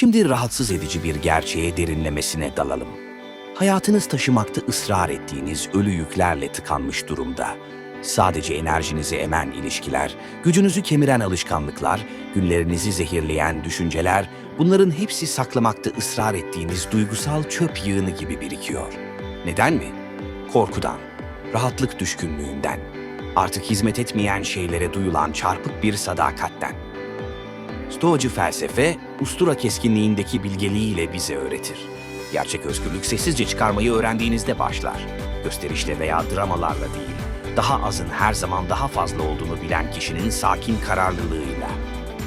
Şimdi rahatsız edici bir gerçeğe derinlemesine dalalım. Hayatınız taşımakta ısrar ettiğiniz ölü yüklerle tıkanmış durumda. Sadece enerjinizi emen ilişkiler, gücünüzü kemiren alışkanlıklar, günlerinizi zehirleyen düşünceler, bunların hepsi saklamakta ısrar ettiğiniz duygusal çöp yığını gibi birikiyor. Neden mi? Korkudan, rahatlık düşkünlüğünden, artık hizmet etmeyen şeylere duyulan çarpık bir sadakatten. Stoacı felsefe, ustura keskinliğindeki bilgeliğiyle bize öğretir. Gerçek özgürlük sessizce çıkarmayı öğrendiğinizde başlar. Gösterişle veya dramalarla değil, daha azın her zaman daha fazla olduğunu bilen kişinin sakin kararlılığıyla.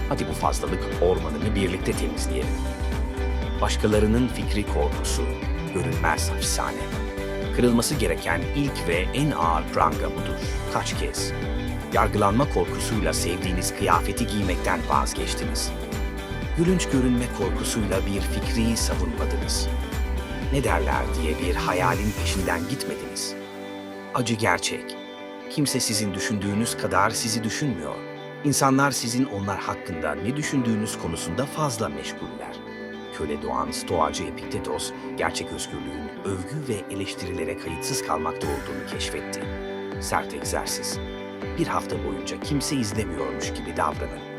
Hadi bu fazlalık ormanını birlikte temizleyelim. Başkalarının fikri korkusu, görünmez hapishane. Kırılması gereken ilk ve en ağır pranga budur. Kaç kez? Yargılanma korkusuyla sevdiğiniz kıyafeti giymekten vazgeçtiniz. Gülünç görünme korkusuyla bir fikri savunmadınız. Ne derler diye bir hayalin peşinden gitmediniz. Acı gerçek. Kimse sizin düşündüğünüz kadar sizi düşünmüyor. İnsanlar sizin onlar hakkında ne düşündüğünüz konusunda fazla meşguller. Köle doğan Stoacı Epiktetos, gerçek özgürlüğün övgü ve eleştirilere kayıtsız kalmakta olduğunu keşfetti. Sert egzersiz. Bir hafta boyunca kimse izlemiyormuş gibi davranın.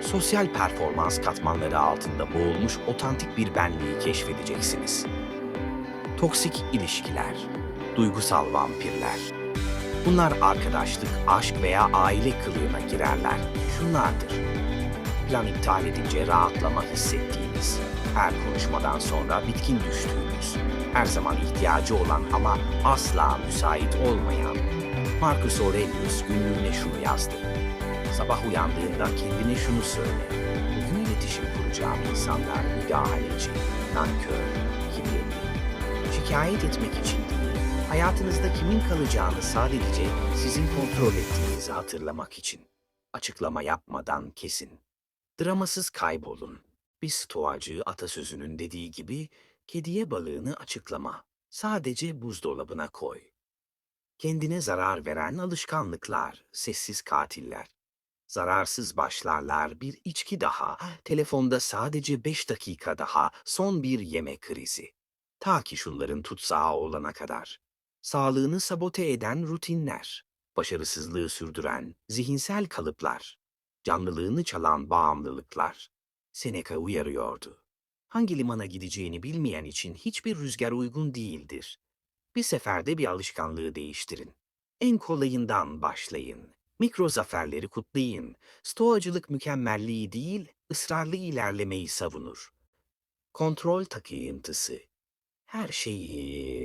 Sosyal performans katmanları altında boğulmuş otantik bir benliği keşfedeceksiniz. Toksik ilişkiler, duygusal vampirler. Bunlar arkadaşlık, aşk veya aile kılığına girerler. Şunlardır. Plan iptal edince rahatlama hissettiğiniz, her konuşmadan sonra bitkin düştüğünüz, her zaman ihtiyacı olan ama asla müsait olmayan. Marcus Aurelius günlüğüne şunu yazdı. Sabah uyandığında kendine şunu söyle. Bugün iletişim kuracağım insanlar müdahaleci, nankör, kibirli. Şikayet etmek için değil, hayatınızda kimin kalacağını sadece sizin kontrol ettiğinizi hatırlamak için. Açıklama yapmadan kesin. Dramasız kaybolun. Bir stoacı atasözünün dediği gibi kediye balığını açıklama. Sadece buzdolabına koy. Kendine zarar veren alışkanlıklar, sessiz katiller. Zararsız başlarlar bir içki daha, telefonda sadece beş dakika daha, son bir yeme krizi. Ta ki şunların tutsağı olana kadar. Sağlığını sabote eden rutinler, başarısızlığı sürdüren zihinsel kalıplar, canlılığını çalan bağımlılıklar. Seneca uyarıyordu. Hangi limana gideceğini bilmeyen için hiçbir rüzgar uygun değildir. Bir seferde bir alışkanlığı değiştirin. En kolayından başlayın. Mikro zaferleri kutlayın. Stoacılık mükemmelliği değil, ısrarlı ilerlemeyi savunur. Kontrol takıntısı. Her şeyi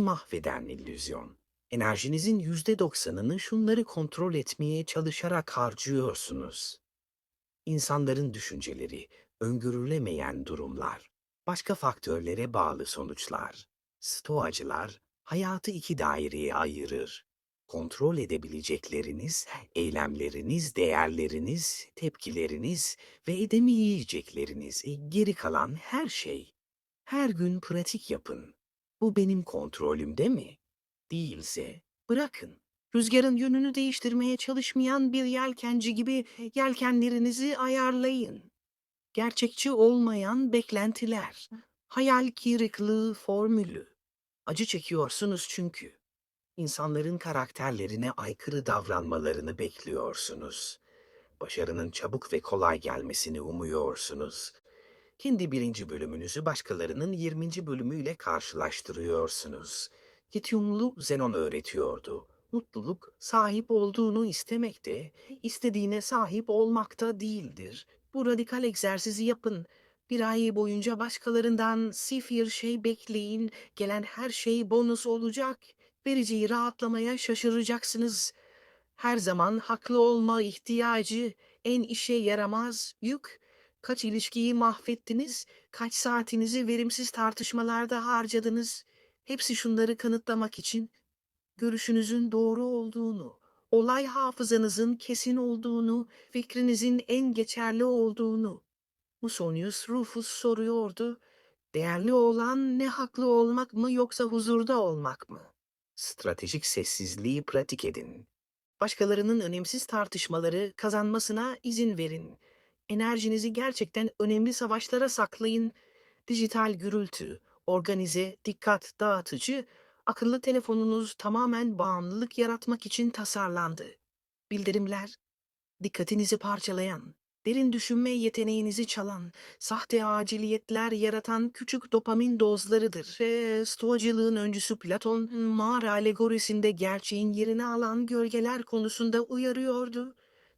mahveden illüzyon. Enerjinizin yüzde doksanını şunları kontrol etmeye çalışarak harcıyorsunuz. İnsanların düşünceleri, öngörülemeyen durumlar, başka faktörlere bağlı sonuçlar. Stoacılar hayatı iki daireye ayırır. Kontrol edebilecekleriniz, eylemleriniz, değerleriniz, tepkileriniz ve edemeyecekleriniz, e, geri kalan her şey. Her gün pratik yapın. Bu benim kontrolümde mi? Değilse bırakın. Rüzgarın yönünü değiştirmeye çalışmayan bir yelkenci gibi yelkenlerinizi ayarlayın. Gerçekçi olmayan beklentiler, hayal kırıklığı formülü. Acı çekiyorsunuz çünkü. İnsanların karakterlerine aykırı davranmalarını bekliyorsunuz. Başarının çabuk ve kolay gelmesini umuyorsunuz. Kendi birinci bölümünüzü başkalarının 20. bölümüyle karşılaştırıyorsunuz. Hityumlu Zenon öğretiyordu. Mutluluk sahip olduğunu istemekte, istediğine sahip olmakta değildir. Bu radikal egzersizi yapın. Bir ay boyunca başkalarından sifir şey bekleyin. Gelen her şey bonus olacak. Vereceği rahatlamaya şaşıracaksınız. Her zaman haklı olma ihtiyacı en işe yaramaz yük. Kaç ilişkiyi mahvettiniz, kaç saatinizi verimsiz tartışmalarda harcadınız. Hepsi şunları kanıtlamak için görüşünüzün doğru olduğunu, olay hafızanızın kesin olduğunu, fikrinizin en geçerli olduğunu. Musonius Rufus soruyordu. Değerli olan ne haklı olmak mı yoksa huzurda olmak mı? Stratejik sessizliği pratik edin. Başkalarının önemsiz tartışmaları kazanmasına izin verin. Enerjinizi gerçekten önemli savaşlara saklayın. Dijital gürültü, organize, dikkat dağıtıcı, akıllı telefonunuz tamamen bağımlılık yaratmak için tasarlandı. Bildirimler, dikkatinizi parçalayan, derin düşünme yeteneğinizi çalan, sahte aciliyetler yaratan küçük dopamin dozlarıdır. Ve stoacılığın öncüsü Platon, mağara alegorisinde gerçeğin yerini alan gölgeler konusunda uyarıyordu.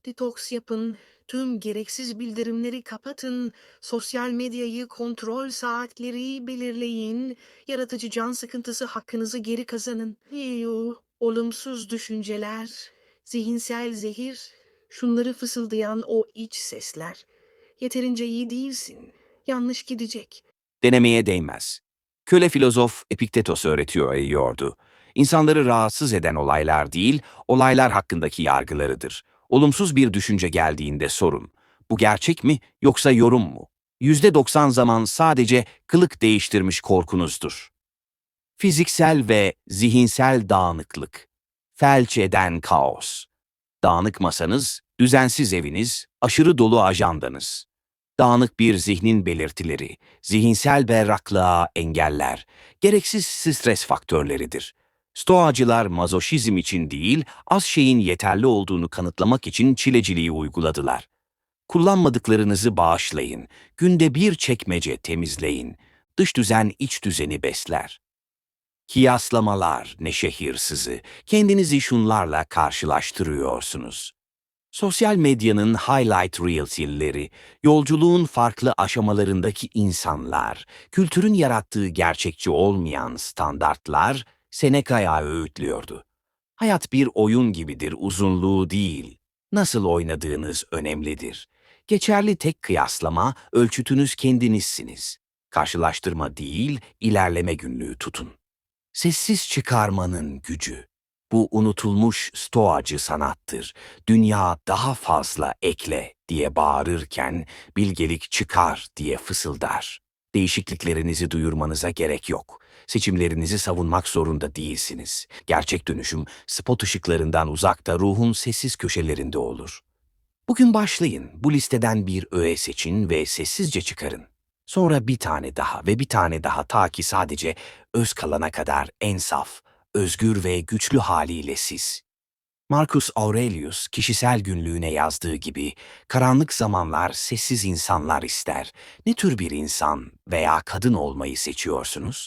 Detoks yapın, tüm gereksiz bildirimleri kapatın, sosyal medyayı kontrol saatleri belirleyin, yaratıcı can sıkıntısı hakkınızı geri kazanın. Yuh, olumsuz düşünceler, zihinsel zehir, şunları fısıldayan o iç sesler. Yeterince iyi değilsin, yanlış gidecek. Denemeye değmez. Köle filozof Epiktetos öğretiyor eğiyordu. İnsanları rahatsız eden olaylar değil, olaylar hakkındaki yargılarıdır. Olumsuz bir düşünce geldiğinde sorun. Bu gerçek mi yoksa yorum mu? Yüzde doksan zaman sadece kılık değiştirmiş korkunuzdur. Fiziksel ve zihinsel dağınıklık. Felç eden kaos. Dağınık masanız, düzensiz eviniz, aşırı dolu ajandanız. Dağınık bir zihnin belirtileri, zihinsel berraklığa engeller, gereksiz stres faktörleridir. Stoacılar mazoşizm için değil, az şeyin yeterli olduğunu kanıtlamak için çileciliği uyguladılar. Kullanmadıklarınızı bağışlayın, günde bir çekmece temizleyin, dış düzen iç düzeni besler. Kiyaslamalar, neşe hırsızı, kendinizi şunlarla karşılaştırıyorsunuz. Sosyal medyanın highlight reels'leri, yolculuğun farklı aşamalarındaki insanlar, kültürün yarattığı gerçekçi olmayan standartlar Seneca'ya öğütlüyordu. Hayat bir oyun gibidir, uzunluğu değil. Nasıl oynadığınız önemlidir. Geçerli tek kıyaslama, ölçütünüz kendinizsiniz. Karşılaştırma değil, ilerleme günlüğü tutun. Sessiz çıkarmanın gücü. Bu unutulmuş stoacı sanattır. Dünya daha fazla ekle diye bağırırken bilgelik çıkar diye fısıldar. Değişikliklerinizi duyurmanıza gerek yok. Seçimlerinizi savunmak zorunda değilsiniz. Gerçek dönüşüm spot ışıklarından uzakta ruhun sessiz köşelerinde olur. Bugün başlayın. Bu listeden bir öğe seçin ve sessizce çıkarın. Sonra bir tane daha ve bir tane daha ta ki sadece öz kalana kadar en saf, özgür ve güçlü haliyle siz. Marcus Aurelius kişisel günlüğüne yazdığı gibi karanlık zamanlar sessiz insanlar ister. Ne tür bir insan veya kadın olmayı seçiyorsunuz?